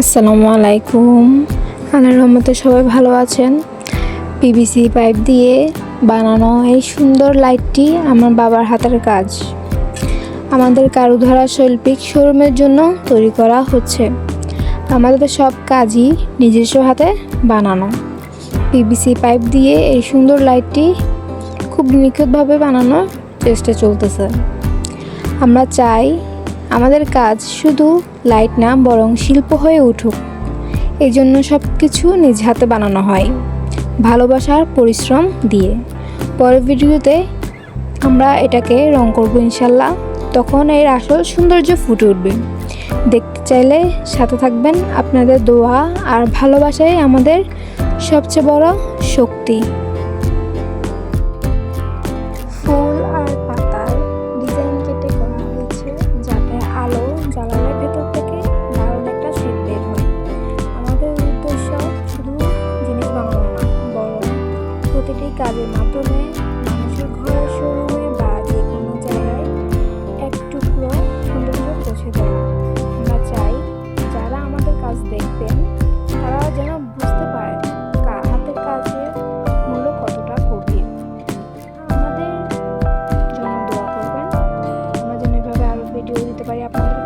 আসসালামু আলাইকুম। আল্লাহর রহমতে সবাই ভালো আছেন। পিভিসি পাইপ দিয়ে বানানো এই সুন্দর লাইটটি আমার বাবার হাতের কাজ। আমাদের কারুধরা শৈল্পিক শোরুমের জন্য তৈরি করা হচ্ছে। আমাদের সব কাজই নিজস্ব হাতে বানানো। পিভিসি পাইপ দিয়ে এই সুন্দর লাইটটি খুব নিখুঁতভাবে বানানোর চেষ্টা চলতেছে। আমরা চাই আমাদের কাজ শুধু লাইট না, বরং শিল্প হয়ে উঠুক। এই জন্য সব কিছু নিজ হাতে বানানো হয়, ভালোবাসার পরিশ্রম দিয়ে। পরের ভিডিওতে আমরা এটাকে রং করব ইনশাল্লাহ। তখন এর আসল সৌন্দর্য ফুটে উঠবে। দেখতে চাইলে সাথে থাকবেন আপনাদের দোয়া আর ভালোবাসাই আমাদের সবচেয়ে বড় শক্তি। তাদের মাধ্যমে মানুষের ঘরের শোরুমে বা যে কোনো জায়গায় এক টুকরো সৌন্দর্য পৌঁছে দেয়। আমরা চাই যারা আমাদের কাজ দেখবেন তারা যেন বুঝতে পারে হাতের কাজের মূল্য কতটা কঠিন আমাদের জন্য দোয়া করবেন। আমরা যেন এভাবে আরও ভিডিও দিতে পারি আপনাদের